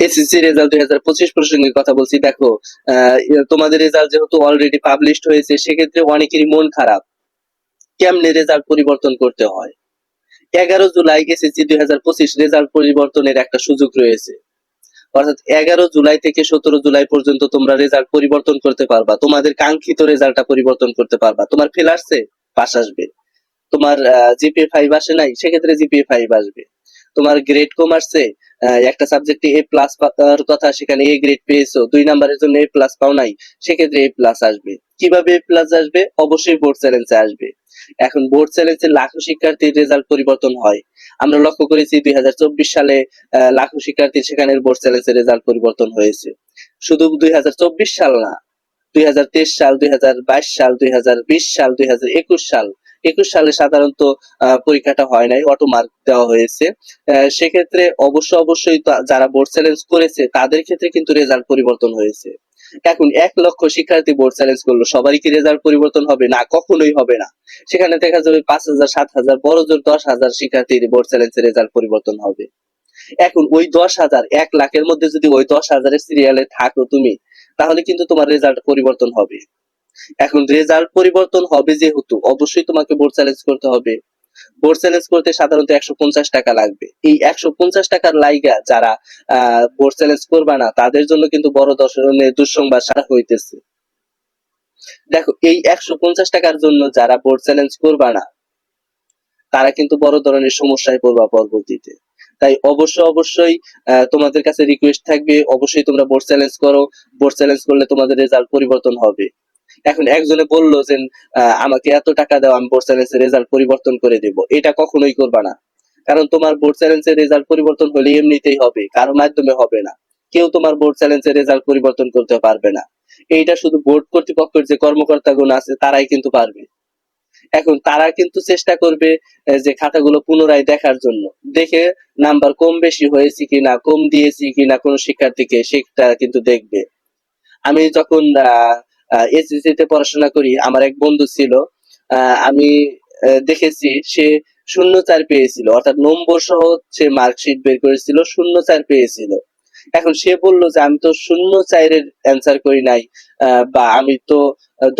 SSC result দুই হাজার পঁচিশ প্রসঙ্গে কথা বলছি। দেখো তোমাদের রেজাল্ট যেহেতু অলরেডি পাবলিশড হয়েছে, সেক্ষেত্রে অনেকেরই মন খারাপ। কেমনে রেজাল্ট পরিবর্তন করতে হয়? এগারো জুলাই এসএসসি দুই হাজার পঁচিশ রেজাল্ট পরিবর্তনের একটা সুযোগ রয়েছে। অর্থাৎ এগারো জুলাই থেকে সতেরো জুলাই পর্যন্ত তোমরা রেজাল্ট পরিবর্তন করতে পারবা। তোমাদের কাঙ্ক্ষিত রেজাল্টটা পরিবর্তন করতে পারবা। তোমার ফেল আসছে পাস আসবে। তোমার জিপিএ ফাইভ আসে নাই, সেক্ষেত্রে জিপিএ ফাইভ আসবে। তোমার গ্রেড কম আসছে একটা সাবজেক্টে এ প্লাস পাওয়ার কথা, সেখানে এ গ্রেড পেয়েছ, দুই নাম্বারের জন্য এ প্লাস পাও নাই, সেক্ষেত্রে এ প্লাস আসবে। কীভাবে এ প্লাস আসবে? অবশ্যই বোর্ড চ্যালেঞ্জে আসবে। এখন বোর্ড চ্যালেঞ্জে লাখো শিক্ষার্থীর রেজাল্ট পরিবর্তন হয়। আমরা লক্ষ্য করেছি দুই হাজার চব্বিশ সালে লাখো শিক্ষার্থীর সেখানে বোর্ড চ্যালেঞ্জের রেজাল্ট পরিবর্তন হয়েছে। শুধু দুই হাজার চব্বিশ সাল না, দুই হাজার তেইশ সাল, দুই হাজার বাইশ সাল, দুই হাজার বিশ সাল, দুই হাজার একুশ সাল একুশ সালে সাধারণত পরীক্ষাটা হয় নাই অটো মার্ক দেওয়া হয়েছে। সেক্ষেত্রে অবশ্য অবশ্যই যারা বোর্ড চ্যালেঞ্জ করেছে, তাদের ক্ষেত্রে কিন্তু রেজাল্ট পরিবর্তন হয়েছে। এখন এক লক্ষ শিক্ষার্থী বোর্ড চ্যালেঞ্জ করল, সবারই কি রেজাল্ট পরিবর্তন হবে? না, কখনোই হবে না। সেখানে দেখা যাবে পাঁচ হাজার, সাত হাজার, বড় জোর দশ হাজার শিক্ষার্থীর বোর্ড চ্যালেঞ্জের রেজাল্ট পরিবর্তন হবে। এখন ওই দশ হাজার, এক লাখের মধ্যে যদি ওই দশ হাজারের সিরিয়ালে থাকো তুমি, তাহলে কিন্তু তোমার রেজাল্ট পরিবর্তন হবে। এখন রেজাল্ট পরিবর্তন হবে যেহেতু অবশ্যই তোমাকে বোর্ড চ্যালেঞ্জ করতে হবে। বোর্ড চ্যালেঞ্জ করতে সাধারণত একশো পঞ্চাশ টাকা লাগবে। এই একশো পঞ্চাশ টাকার লাইগা যারা বোর্ড চ্যালেঞ্জ করবে না তাদের জন্য কিন্তু বড় ধরনের দুঃসংবাদ সারা হইতেছে। দেখো এই একশো পঞ্চাশ টাকার জন্য যারা বোর্ড চ্যালেঞ্জ করবে না তারা কিন্তু বড় ধরনের সমস্যায় পড়বা পরবর্তীতে। তাই অবশ্য অবশ্যই আহ, তোমাদের কাছে রিকোয়েস্ট থাকবে অবশ্যই তোমরা বোর্ড চ্যালেঞ্জ করো। বোর্ড চ্যালেঞ্জ করলে তোমাদের রেজাল্ট পরিবর্তন হবে। এখন একজনে বলল যে আমাকে এত টাকা দাও, আমি বোর্ড চ্যালেঞ্জের রেজাল্ট পরিবর্তন করে দেব। এটা কখনোই করবা না। কারণ তোমার বোর্ড চ্যালেঞ্জের রেজাল্ট পরিবর্তন হলে এমনিতেই হবে, কারও মাধ্যমে হবে না। কেউ তোমার বোর্ড চ্যালেঞ্জের রেজাল্ট পরিবর্তন করতে পারবে না। এইটা শুধু বোর্ড কর্তৃপক্ষের যে কর্মকর্তাগুলো আছে, তারাই কিন্তু পারবে। এখন তারা কিন্তু চেষ্টা করবে যে খাতাগুলো পুনরায় দেখার জন্য। দেখে নাম্বার কম বেশি হয়েছে কিনা, কম দিয়েছি কিনা কোনো শিক্ষার্থীকে সেটা কিন্তু দেখবে। আমি যখন এসএসসি তে পড়াশোনা করি। আমার এক বন্ধু ছিল। আমি দেখেছি, সে শূন্য চার পেয়েছিল। অর্থাৎ নম্বর সহ সে মার্কশিট বের করেছিল, শূন্য চার পেয়েছিল। এখন সে বলল যে, আমি তো শূন্য চারের অ্যান্সার করি নাই বা আমি তো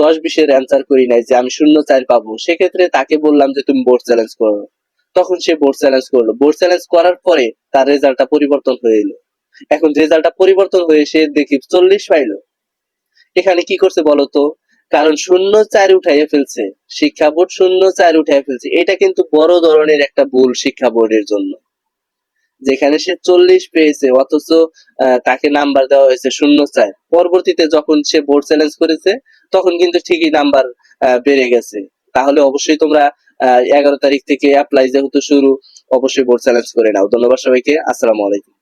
দশ বিশের অ্যান্সার করি নাই যে, আমি শূন্য চার পাবো। সেক্ষেত্রে তাকে বললাম যে, তুমি বোর্ড চ্যালেঞ্জ করো। তখন সে বোর্ড চ্যালেঞ্জ করল। বোর্ড চ্যালেঞ্জ করার পরে তার রেজাল্টটা পরিবর্তন হয়ে এলো। এখন রেজাল্টটা পরিবর্তন হয়ে সে দেখি চল্লিশ পাইলো। এখানে কি করছে বলতো? কারণ শূন্য চার উঠাইয়ে ফেলছে। শিক্ষা বোর্ড শূন্য চার উঠাইয়ে ফেলছে। এটা কিন্তু বড় ধরনের একটা ভুল শিক্ষা বোর্ডের জন্য। যেখানে সে চল্লিশ পেয়েছে, অথচ তাকে নাম্বার দেওয়া হয়েছে শূন্য চার। পরবর্তীতে যখন সে বোর্ড চ্যালেঞ্জ করেছে, তখন কিন্তু ঠিকই নাম্বার বেড়ে গেছে। তাহলে অবশ্যই তোমরা, আহ, এগারো তারিখ থেকে অ্যাপ্লাই যেহেতু শুরু, অবশ্যই বোর্ড চ্যালেঞ্জ করে নাও। ধন্যবাদ সবাইকে। আসসালামু আলাইকুম।